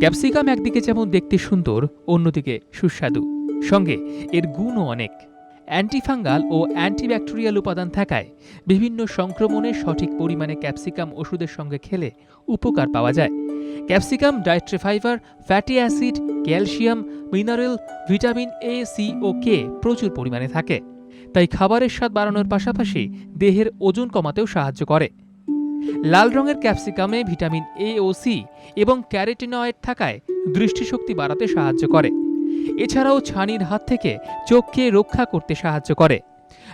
Capsicum একদিকে যেমন দেখতে সুন্দর, অন্যদিকে সুস্বাদু। সঙ্গে, এর গুণও অনেক। অ্যান্টিফাঙ্গাল ও অ্যান্টিব্যাকটেরিয়াল উপাদান থাকায় বিভিন্ন সংক্রমণে সঠিক পরিমাণে ক্যাপসিকাম ওষুধের সঙ্গে খেলে উপকার পাওয়া যায়। Capsicum, dietary fibre, fatty acid, calcium, mineral, vitamin A, C O K প্রচুর পরিমাণে থাকে। তাই খাবারের স্বাদ বাড়ানোর পাশাপাশি দেহের ওজন কমাতেও সাহায্য করে। লাল রঙের ক্যাপসিকামে ভিটামিন এ ও সি এবং ক্যারেটিনয়েড থাকায় দৃষ্টিশক্তি বাড়াতে সাহায্য করে। এছাড়াও ছানির হাত থেকে চোখকে রক্ষা করতে সাহায্য করে।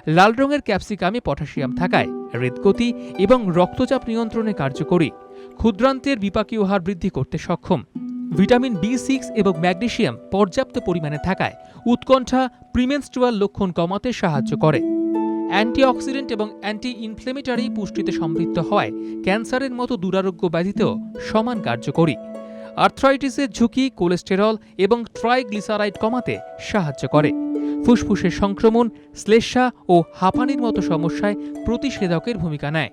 লাল রঙের ক্যাপসিকামে পটাশিয়াম থাকায় হৃদগতি এবং রক্তচাপ নিয়ন্ত্রণে কার্যকরী, ক্ষুদ্রান্তের বিপাকীয় হার বৃদ্ধি করতে সক্ষম। ভিটামিন বি সিক্স এবং ম্যাগনেসিয়াম পর্যাপ্ত পরিমাণে থাকায় উৎকণ্ঠা প্রিমেনস্ট্রুয়াল লক্ষণ কমাতে সাহায্য করে। অ্যান্টিঅক্সিডেন্ট এবং অ্যান্টি ইনফ্লেমেটারি পুষ্টিতে সমৃদ্ধ হওয়ায় ক্যান্সারের মতো দুরারোগ্য ব্যাধিতেও সমান কার্যকরী। আর্থ্রাইটিসের ঝুঁকি, কোলেস্টেরল এবং ট্রাইগ্লিসারাইড কমাতে সাহায্য করে। ফুসফুসের সংক্রমণ, শ্লেষ্মা ও হাঁপানির মতো সমস্যায় প্রতিষেধকের ভূমিকা নেয়।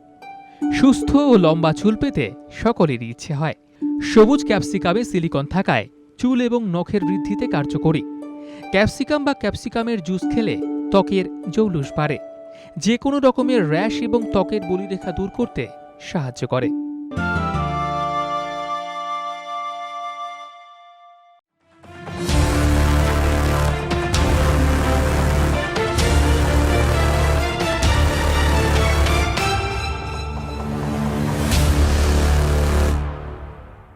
সুস্থ ও লম্বা চুল পেতে সকলেরই ইচ্ছে হয়। সবুজ ক্যাপসিকামে সিলিকন থাকায় চুল এবং নখের বৃদ্ধিতে কার্যকরী। ক্যাপসিকাম বা ক্যাপসিকামের জুস খেলে ত্বকের জৌলুস বাড়ে। যে কোনো রকমের র্যাশ এবং ত্বকের বলিরেখা দূর করতে সাহায্য করে।